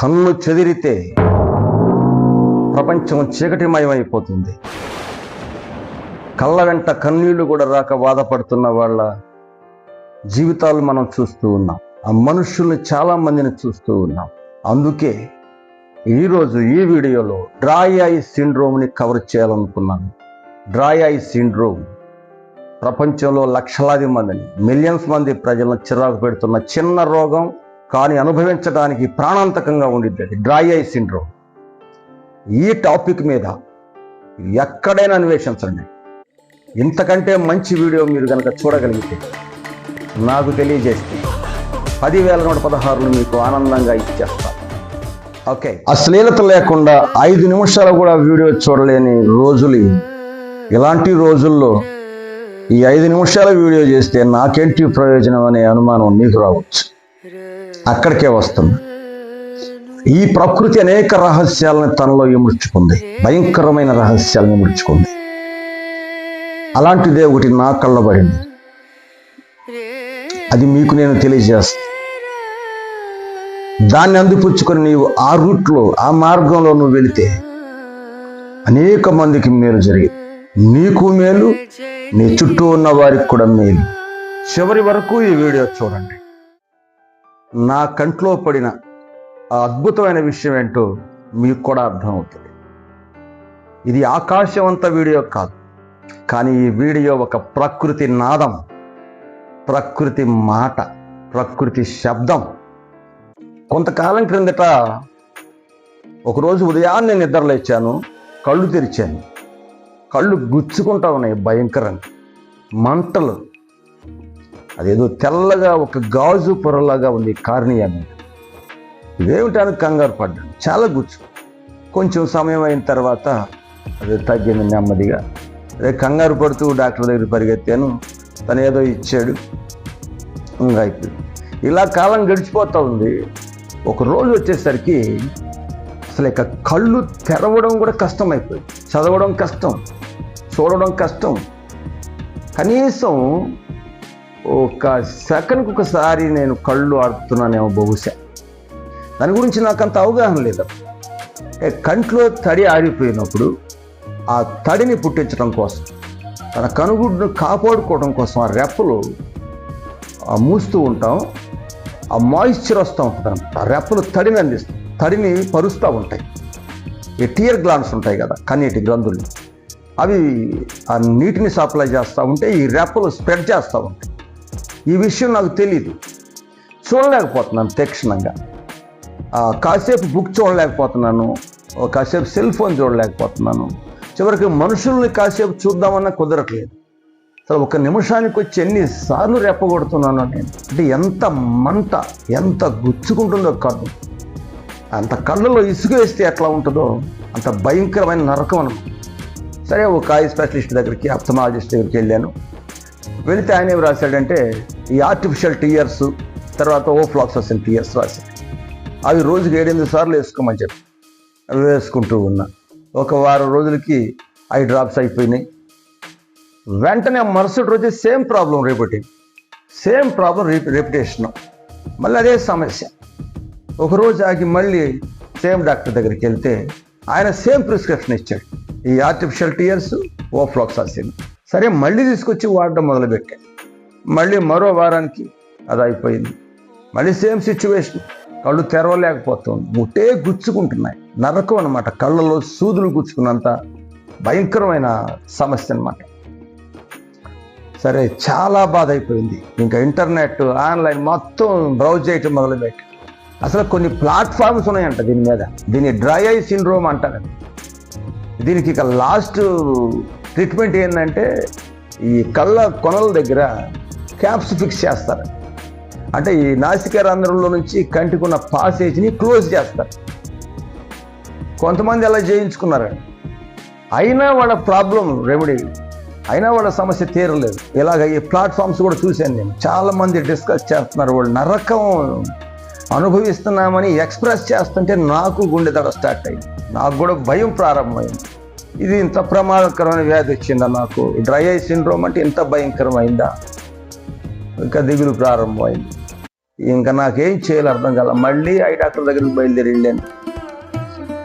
కన్ను చెదిరితే ప్రపంచం చీకటిమయమైపోతుంది. కళ్ళ వెంట కన్నీళ్ళు కూడా రాక బాధపడుతున్న వాళ్ళ జీవితాలు మనం చూస్తూ ఉన్నాం. ఆ మనుషుల్ని చాలా మందిని చూస్తూ ఉన్నాం. అందుకే ఈరోజు ఈ వీడియోలో డ్రై ఐ సిండ్రోమ్ని కవర్ చేయాలనుకున్నాను. డ్రై ఐ సిండ్రోమ్ ప్రపంచంలో లక్షలాది మందిని మిలియన్స్ మంది ప్రజలను చిరాకు పెడుతున్న చిన్న రోగం కానీ అనుభవించడానికి ప్రాణాంతకంగా ఉండిద్ది డ్రై ఐ సిండ్రోమ్. ఈ టాపిక్ మీద ఎక్కడైనా అన్వేషించండి. ఇంతకంటే మంచి వీడియో మీరు కనుక చూడగలిగితే నాకు తెలియజేస్తే పదివేల నూట పదహారును మీకు ఆనందంగా ఇచ్చేస్తాను ఓకే. అశ్లీలత లేకుండా ఐదు నిమిషాలు కూడా వీడియో చూడలేని రోజులు ఇలాంటి రోజుల్లో ఈ ఐదు నిమిషాల వీడియో చేస్తే నాకేంటి ప్రయోజనం అనే అనుమానం నీకు రావచ్చు. అక్కడికే వస్తుంది. ఈ ప్రకృతి అనేక రహస్యాలను తనలో ఇముడ్చుకుంది భయంకరమైన రహస్యాలను ఇముడ్చుకుంది అలాంటిదే ఒకటి నా కళ్ళబడింది అది మీకు నేను తెలియజేస్తాను. దాన్ని అందిపుచ్చుకొని నీవు ఆ రూట్లో ఆ మార్గంలో నువ్వు వెళితే అనేక మందికి మేలు జరిగింది నీకు మేలు నీ చుట్టూ ఉన్న వారికి కూడా మేలు. చివరి వరకు ఈ వీడియో చూడండి. నా కంట్లో పడిన ఆ అద్భుతమైన విషయం ఏంటో మీకు కూడా అర్థమవుతుంది. ఇది ఆకాశవంత వీడియో కాదు. కానీ ఈ వీడియో ఒక ప్రకృతి నాదం ప్రకృతి మాట ప్రకృతి శబ్దం. కొంతకాలం క్రిందట ఒకరోజు ఉదయాన్నే నిద్రలేచాను కళ్ళు తెరిచాను. కళ్ళు గుచ్చుకుంటా ఉన్నాయి భయంకరంగా. మంటలు అదేదో తెల్లగా ఒక గాజు పొరలాగా ఉంది కార్నియా మీద. ఇదేమిటానికి కంగారు పడ్డాను. చాలా గుచ్చు. కొంచెం సమయం అయిన తర్వాత అది తగ్గింది నెమ్మదిగా. అదే కంగారు పడుతూ డాక్టర్ దగ్గర పరిగెత్తాను. తను ఏదో ఇచ్చాడు. ఇంకా అయిపోయింది. ఇలా కాలం గడిచిపోతూ ఉంది. ఒక రోజు వచ్చేసరికి అసలు ఇక కళ్ళు తెరవడం కూడా కష్టం అయిపోయింది చదవడం కష్టం. చూడడం కష్టం. కనీసం ఒక సెకండ్కి ఒకసారి నేను కళ్ళు ఆడుతున్నానేమో బహుశా. దాని గురించి నాకు అంత అవగాహన లేదు. ఏ కంట్లో తడి ఆరిపోయినప్పుడు ఆ తడిని పుట్టించడం కోసం తన కనుగుడ్డును కాపాడుకోవడం కోసం ఆ రెప్పలు ఆ మూస్తూ ఉంటాం ఆ మాయిశ్చర్ వస్తూ ఉంటుంది అనమాట ఆ రెప్పలు తడిని అందిస్తాం తడిని పరుస్తూ ఉంటాయి. ఈ టీయర్ గ్లాన్స్ ఉంటాయి కదా కన్నీటి గ్రంథులు అవి ఆ నీటిని సప్లై చేస్తూ ఉంటే ఈ రెప్పలు స్ప్రెడ్ చేస్తూ ఉంటాయి. ఈ విషయం నాకు తెలియదు చూడలేకపోతున్నాను తీక్షణంగా. ఆ, కాసేపు బుక్ చూడలేకపోతున్నాను. కాసేపు సెల్ ఫోన్ చూడలేకపోతున్నాను. చివరికి మనుషుల్ని కాసేపు చూద్దామన్నా కుదరట్లేదు. అసలు ఒక నిమిషానికి వచ్చి ఎన్నిసార్లు రెప్పగొడుతున్నాను నేను. అంటే ఎంత మంట ఎంత గుచ్చుకుంటుందో కళ్ళు అంత కళ్ళలో ఇసుక వేస్తే ఎట్లా ఉంటుందో అంత భయంకరమైన నరకం అనమాట. సరే ఒక ఐ స్పెషలిస్ట్ దగ్గరికి అప్థమాలజిస్ట్ దగ్గరికి వెళ్ళాను. వెళితే ఆయన ఏం రాశాడంటే ఈ ఆర్టిఫిషియల్ టీయర్స్ తర్వాత ఓ ఫ్లాక్సెస్ టీయర్స్ రాసి అవి రోజుకి ఏడెనిమిది సార్లు వేసుకోమని చెప్పి వేసుకుంటూ ఉన్నా. ఒక వారం రోజులకి ఐ డ్రాప్స్ అయిపోయినాయి. వెంటనే మరుసటి రోజు same problem repeating same problem repetition మళ్ళీ అదే సమస్య. ఒకరోజు ఆగి మళ్ళీ సేమ్ డాక్టర్ దగ్గరికి వెళ్తే ఆయన సేమ్ ప్రిస్క్రిప్షన్ ఇచ్చాడు. ఈ ఆర్టిఫిషియల్ టీయర్స్ ఓ ఫ్లాక్సాసిన్ సరే మళ్ళీ తీసుకొచ్చి వాడడం మొదలుపెట్టాను మళ్ళీ మరో వారానికి అది అయిపోయింది మళ్ళీ సేమ్ సిచ్యువేషన్. కళ్ళు తెరవలేకపోతుంది. ముట్టే గుచ్చుకుంటున్నాయి. నరకం అనమాట కళ్ళలో సూదులు గుచ్చుకున్నంత భయంకరమైన సమస్య అనమాట సరే చాలా బాధ అయిపోయింది ఇంకా ఇంటర్నెట్ ఆన్లైన్ మొత్తం బ్రౌజ్ చేయటం మొదలుపెట్టి. అసలు కొన్ని ప్లాట్ఫామ్స్ ఉన్నాయంట దీని మీద. దీన్ని డ్రై ఐ సిండ్రోమ్ అంటారు. దీనికి ఇక లాస్ట్ ట్రీట్మెంట్ ఏంటంటే ఈ కళ్ళ కొనల దగ్గర క్యాప్స్ ఫిక్స్ చేస్తారు. అంటే ఈ నాసిక రంధ్రంలో నుంచి కంటికున్న పాసేజ్ని క్లోజ్ చేస్తారు. కొంతమంది అలా చేయించుకున్నారండి అయినా వాళ్ళ ప్రాబ్లం రెమెడీ. అయినా వాళ్ళ సమస్య తీరలేదు. ఇలాగ ఈ ప్లాట్ఫామ్స్ కూడా చూశాను నేను. చాలా మంది డిస్కస్ చేస్తున్నారు. వాళ్ళు నరకం అనుభవిస్తున్నామని ఎక్స్ప్రెస్ చేస్తుంటే నాకు గుండె దడ స్టార్ట్ అయింది. నాకు కూడా భయం ప్రారంభమైంది. ఇది ఇంత ప్రమాదకరమైన వ్యాధి వచ్చిందా నాకు డ్రై ఐ సిండ్రోమ్ అంటే ఇంత భయంకరమైందా? ఇంకా దిగులు ప్రారంభమైంది. ఇంకా నాకేం చేయాలి అర్థం కాల మళ్ళీ ఐ డాక్టర్ దగ్గరికి బయలుదేరి వెళ్ళాను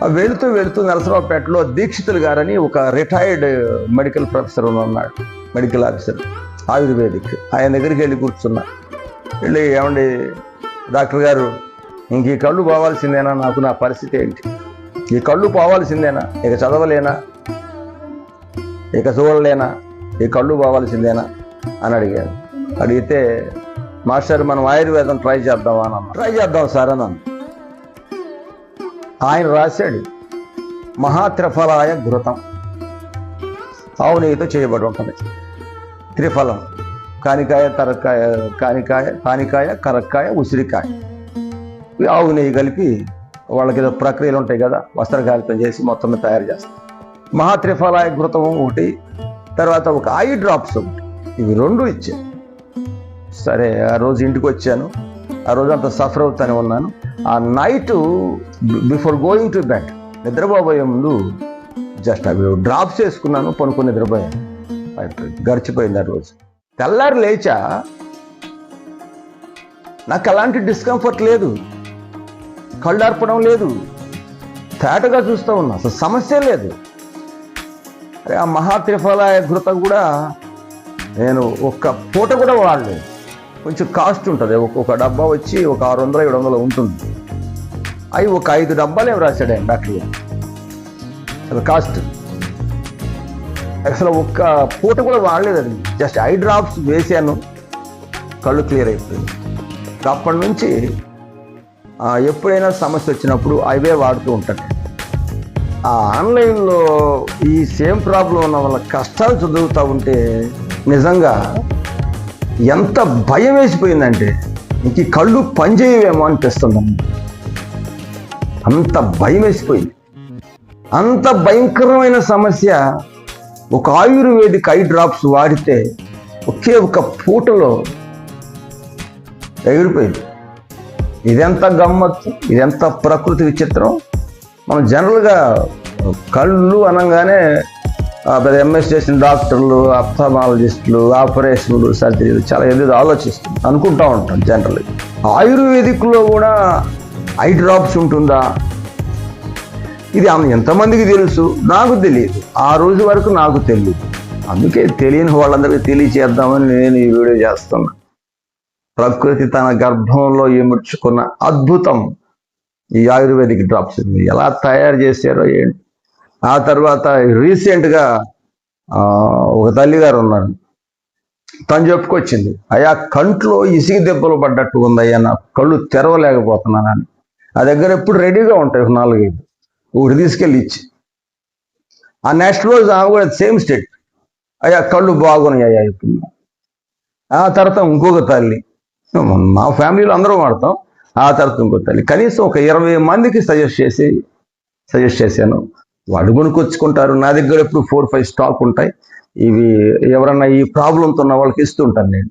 ఆ వెళుతూ వెళుతూ నరసరావుపేటలో దీక్షితులు గారని ఒక రిటైర్డ్ మెడికల్ ప్రొఫెసర్ ఉన్నాడు మెడికల్ ఆఫీసర్ ఆయుర్వేదిక్. ఆయన దగ్గరికి వెళ్ళి కూర్చున్నా. వెళ్ళి ఏమండి డాక్టర్ గారు ఇంక ఈ కళ్ళు పోవాల్సిందేనా నాకు? నా పరిస్థితి ఏంటి? ఈ కళ్ళు పోవాల్సిందేనా? ఇక చదవలేనా? ఇక చూడలేనా ఈ కళ్ళు పోవాల్సిందేనా అని అడిగాను అడిగితే మాస్టర్ మనం ఆయుర్వేదం ట్రై చేద్దామా? అన్న ట్రై చేద్దాం సార్ అని ఆయన రాశాడు మహాత్రిఫలాయ ఘృతం ఆవు నెయ్యితో చేయబడి ఉంటుంది. త్రిఫలం. కానికాయ తరక్కాయ కానికాయ కానికాయ కరక్కాయ ఉసిరికాయ. ఆవు నెయ్యి కలిపి వాళ్ళకి ఏదో ప్రక్రియలు ఉంటాయి కదా వస్త్రకాలితం చేసి మొత్తం తయారు చేస్తారు. మహాత్రిఫలాయ ఘృతం ఒకటి తర్వాత ఒక ఐ డ్రాప్స్ ఒకటి. ఇవి రెండు ఇచ్చాను సరే ఆ రోజు ఇంటికి వచ్చాను. ఆ రోజు అంత సఫర్ అవుతానే ఉన్నాను. ఆ night before going to bed నిద్రపోబోయే ముందు జస్ట్ అవి డ్రాప్స్ వేసుకున్నాను పనుకుని నిద్రపోయాను. గడిచిపోయింది ఆ రోజు. తెల్లారి లేచా నాకు అలాంటి డిస్కంఫర్ట్ లేదు. కళ్ళార్పడం లేదు. తేటగా చూస్తూ ఉన్నా. అసలు సమస్య లేదు. ఆ మహాత్రిఫలాయ ఘృత కూడా నేను ఒక్క పూట కూడా వాడలేదు. కొంచెం కాస్ట్ ఉంటుంది. ఒక్కొక్క డబ్బా వచ్చి ఒక ఆరు వందల ఏడు వందలు ఉంటుంది. అవి ఒక ఐదు డబ్బాలు ఏమి రాశాడు ఆయన డాక్టర్ అసలు కాస్ట్. అసలు ఒక్క పూట కూడా వాడలేదు అది. జస్ట్ ఐ డ్రాప్స్ వేసాను కళ్ళు క్లియర్ అయిపోయింది అప్పటి నుంచి ఎప్పుడైనా సమస్య వచ్చినప్పుడు అవే వాడుతూ ఉంటాను. ఆ ఆన్లైన్లో ఈ సేమ్ ప్రాబ్లం ఉన్న వాళ్ళ కష్టాలు చదువుతూ ఉంటే నిజంగా ఎంత భయం వేసిపోయిందంటే ఇంక ఈ కళ్ళు పనిచేయవేమో అనిపిస్తుంది. అంత భయం వేసిపోయింది. అంత భయంకరమైన సమస్య ఒక ఆయుర్వేదిక్ ఐ డ్రాప్స్ వాడితే ఒకే ఒక పూటలో ఎగిరిపోయింది. ఇదెంత గమ్మత్తు ఇదెంత ప్రకృతి విచిత్రం? మనం జనరల్గా కళ్ళు అనగానే పెద్ద ఎంఎస్ చేసిన డాక్టర్లు అప్థమాలజిస్టులు ఆపరేషన్లు సర్జరీలు చాలా ఏదో ఆలోచిస్తాం అనుకుంటా ఉంటాం జనరల్ ఆయుర్వేదిక్లో కూడా ఐ డ్రాప్స్ ఉంటుందా? ఇది ఆమె ఎంతమందికి తెలుసు? నాకు తెలియదు. ఆ రోజు వరకు నాకు తెలియదు అందుకే తెలియని వాళ్ళందరికీ తెలియచేద్దామని నేను ఈ వీడియో చేస్తున్నా. ప్రకృతి తన గర్భంలో ఏముడ్చుకున్న అద్భుతం. ఈ ఆయుర్వేదిక్ డ్రాప్స్ ఎలా తయారు చేశారో ఏంటి? ఆ తర్వాత రీసెంట్గా ఒక తల్లి గారు ఉన్నారు. తను చెప్పుకొచ్చింది అయ్యా కంట్లో ఇసిగి దెబ్బలు పడ్డట్టు ఉందయ్యా నా కళ్ళు తెరవలేకపోతున్నానని. ఆ దగ్గర ఎప్పుడు రెడీగా ఉంటాయి ఒక నాలుగైదు. ఒకటి తీసుకెళ్ళి ఇచ్చి. ఆ నెక్స్ట్ రోజు ఆమె కూడా సేమ్ స్టేట్ అయ్యా కళ్ళు బాగున్నాయి అయ్యా ఇప్పుడు ఆ తర్వాత ఇంకొక తల్లి మా ఫ్యామిలీలో అందరూ వాడతాం. ఆ తర్వాత ఇంకో తల్లి. కనీసం ఒక ఇరవై మందికి సజెస్ట్ చేసి సజెస్ట్ చేశాను. వాళ్ళు కొనుక్కొచ్చుకుంటారు. నా దగ్గర ఎప్పుడు ఫోర్ ఫైవ్ స్టాక్ ఉంటాయి. ఇవి ఎవరన్నా ఈ ప్రాబ్లంతో ఉన్న వాళ్ళకి ఇస్తుంటాను నేను.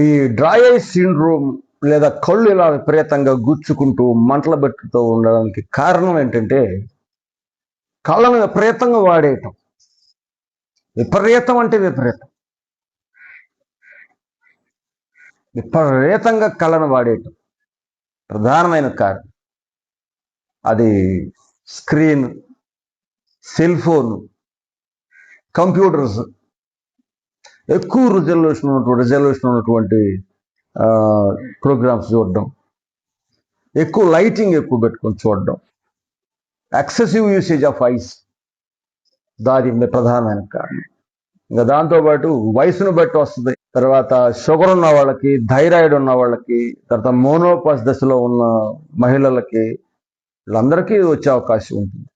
ఈ డ్రై ఐ సిండ్రోమ్ లేదా కళ్ళు ఇలా విపరీతంగా గుచ్చుకుంటూ మంటల బెట్టుతో ఉండడానికి కారణం ఏంటంటే కళ్ళను విపరీతంగా వాడేయటం. విపరీతం అంటే విపరీతం. విపరీతంగా కళ్ళను వాడేయటం. ప్రధానమైన కారణం. అది స్క్రీన్ సెల్ ఫోన్ కంప్యూటర్స్. ఎక్కువ రిజల్యూషన్ ఉన్నటువంటి రిజల్యూషన్ ఉన్నటువంటి ప్రోగ్రామ్స్ చూడడం. ఎక్కువ లైటింగ్ ఎక్కువ పెట్టుకొని చూడడం. Excessive usage of eyes. దాని ప్రధానమైన కారణం. ఇంకా దాంతోపాటు వయసును బట్టి వస్తుంది. తర్వాత షుగర్ ఉన్న వాళ్ళకి థైరాయిడ్ ఉన్న వాళ్ళకి తర్వాత మోనోపాస్ దశలో ఉన్న మహిళలకి వీళ్ళందరికీ వచ్చే అవకాశం ఉంటుంది.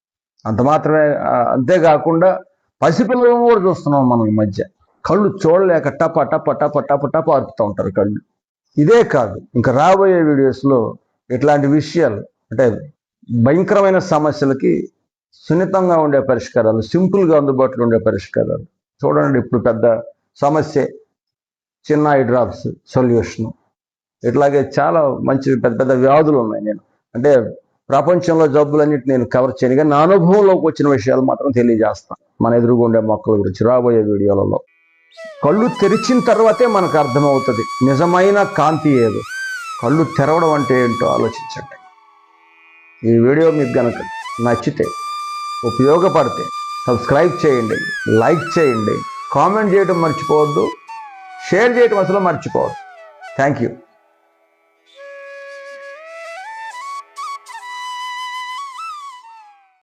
అంత మాత్రమే అంతేకాకుండా పసిపిల్లలను కూడా చూస్తున్నాం మనం ఈ మధ్య. కళ్ళు చూడలేక టప టప టప టప టప ఆర్పుతూ ఉంటారు కళ్ళు. ఇదే కాదు ఇంకా రాబోయే వీడియోస్లో ఇట్లాంటి విషయాలు అంటే భయంకరమైన సమస్యలకి సున్నితంగా ఉండే పరిష్కారాలు సింపుల్గా అందుబాటులో ఉండే పరిష్కారాలు. చూడండి ఇప్పుడు పెద్ద సమస్య చిన్న ఐ డ్రాప్స్ సొల్యూషన్ ఇట్లాగే చాలా మంచి పెద్ద పెద్ద వ్యాధులు ఉన్నాయి నేను. అంటే ప్రపంచంలో జబ్బులన్నిటి నేను కవర్ చేయను. కానీ నా అనుభవంలోకి వచ్చిన విషయాలు మాత్రం తెలియజేస్తాను. మన ఎదురుగుండే మొక్కల గురించి రాబోయే వీడియోలలో. కళ్ళు తెరిచిన తర్వాతే మనకు అర్థమవుతుంది. నిజమైన కాంతి ఏదో? కళ్ళు తెరవడం అంటే ఏంటో ఆలోచించండి. ఈ వీడియో మీకు కనుక నచ్చితే ఉపయోగపడితే సబ్స్క్రైబ్ చేయండి లైక్ చేయండి కామెంట్ చేయడం మర్చిపోవద్దు. షేర్ చేయటం అసలు మర్చిపోవద్దు. Thank you